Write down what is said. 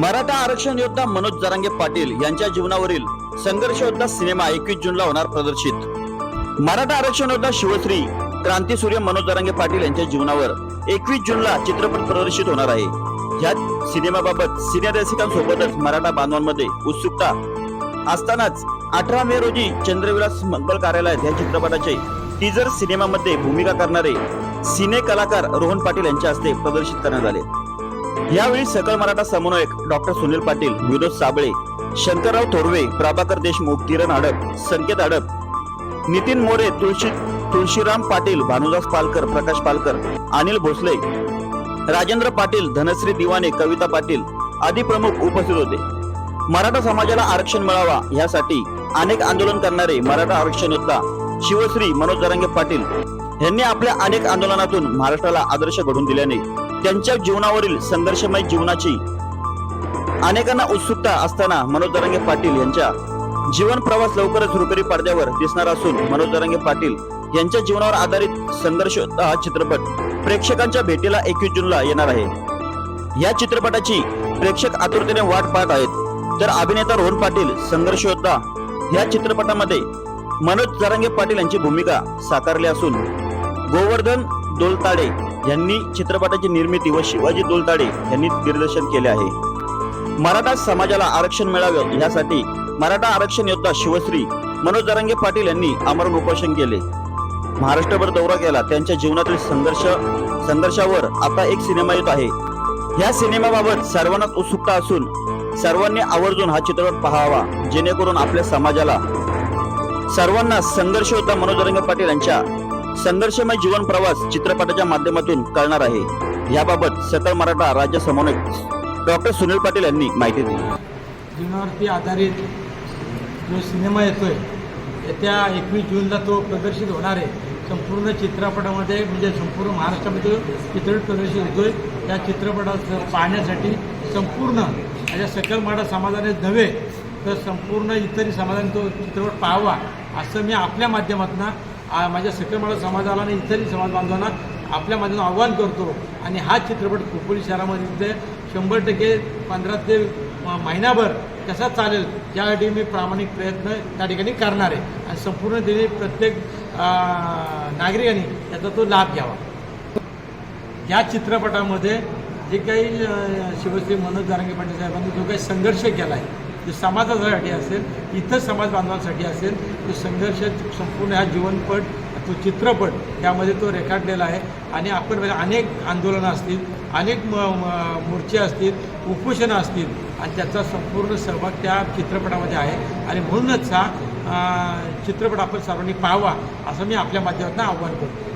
मराठा आरक्षण योद्धा मनोज जरांगे पाटील यांच्या जीवनावरील संघर्ष योद्धा सिनेमा एकवीस जूनला होणार प्रदर्शित. मराठा आरक्षण योद्धा शिवश्री क्रांती सूर्य मनोज जरांगे पाटील यांच्या जीवनावर एकवीस जूनला चित्रपट प्रदर्शित होणार आहे. या सिनेमाबाबत सिने रसिकांसोबतच मराठा बांधवांमध्ये उत्सुकता असतानाच अठरा मे रोजी चंद्रविलास मंगल कार्यालयात या चित्रपटाचे टीजर सिनेमामध्ये भूमिका करणारे सिने कलाकार रोहन पाटील यांच्या हस्ते प्रदर्शित करण्यात आले. यावेळी सकल मराठा समन्वयक डॉक्टर सुनील पाटील विनोद साबळे शंकरराव थोरवे प्रभाकर देशमुख किरण अडप संकेत अडप नितीन मोरे तुळशी तुळशीराम पाटील भानुदास पालकर प्रकाश पालकर अनिल भोसले राजेंद्र पाटील धनश्री दिवाने कविता पाटील आदी प्रमुख उपस्थित होते. मराठा समाजाला आरक्षण मिळावा यासाठी अनेक आंदोलन करणारे मराठा आरक्षण योद्धा शिवश्री मनोज दरंगे पाटील यांनी आपल्या अनेक आंदोलनातून महाराष्ट्राला आदर्श घडून दिल्याने त्यांच्या जीवनावरील संघर्षमय जीवनाची अनेकांना उत्सुकता असताना मनोज दरंगे पाटील यांच्या जीवन प्रवास लवकरच रुपेरी पडद्यावर दिसणार असून मनोज दरंगे पाटील यांच्या जीवनावर आधारित संघर्ष हा चित्रपट प्रेक्षकांच्या भेटीला एकवीस जूनला येणार आहे. या चित्रपटाची प्रेक्षक आतुरतेने वाट पाहत आहेत. तर अभिनेता रोहन पाटील संघर्ष योद्धा या चित्रपटामध्ये मनोज जरांगे पाटील यांची भूमिका साकारली असून गोवर्धन दोलताडे यांनी चित्रपटाची निर्मिती व शिवाजी दोलताडे यांनी दिग्दर्शन केले आहे. मराठा समाजाला आरक्षण मिळावं यासाठी मराठा आरक्षण योद्धा शिवश्री मनोज दरंगे पाटील यांनी आमरण उपोषण केले. महाराष्ट्रभर दौरा केला. त्यांच्या जीवनातील संघर्ष संघर्षावर आता एक सिनेमा येत आहे. या सिनेमाबाबत सर्वांनाच उत्सुकता असून सर्वांनी आवर्जून हा चित्रपट पाहावा जेणेकरून आपल्या समाजाला सर्वांना संघर्ष होता मनोज जरांगे पाटील यांच्या संघर्षमय जीवन प्रवास चित्रपटाच्या माध्यमातून कळणार आहे. याबाबत सकल मराठा राज्य समन्वयक डॉक्टर सुनील पाटील यांनी माहिती दिली. जीवनावरती आधारित जो सिनेमा येतोय येत्या एकवीस जूनला तो प्रदर्शित होणार आहे. संपूर्ण चित्रपटामध्ये म्हणजे संपूर्ण महाराष्ट्रामध्ये चित्रपट प्रदर्शित होतोय त्या चित्रपटात पाहण्यासाठी संपूर्ण माझ्या सकल मराठा समाजाने नव्हे तर संपूर्ण इतरही समाजाने तो चित्रपट पाहावा असं मी आपल्या माध्यमातून माझ्या सकल समाजाला आणि इतरही समाज बांधवांना आपल्या माध्यमातून आव्हान करतो. आणि हा चित्रपट खोपोली शहरामध्ये ते शंभर टक्के पंधरा ते म- महिनाभर कसा चालेल यासाठी मी प्रामाणिक प्रयत्न त्या ठिकाणी करणार आहे. आणि संपूर्ण दिने प्रत्येक नागरिकांनी त्याचा तो लाभ घ्यावा. या चित्रपटामध्ये जे काही शिवश्री मनोज जारंगे पाटील साहेबांनी जो काही संघर्ष केला आहे जो समाजासाठी असेल इतर समाज बांधवांसाठी असेल तो संघर्ष संपूर्ण हा जीवनपट तो चित्रपट यामध्ये तो रेखाटलेला आहे. आणि आपण अनेक आंदोलनं असतील अनेक म मोर्चे असतील उपोषणं असतील आणि त्याचा संपूर्ण सहभाग त्या चित्रपटामध्ये आहे. आणि म्हणूनच हा चित्रपट आपण सर्वांनी पाहावा असं मी आपल्या माध्यमातून आव्हान करतो.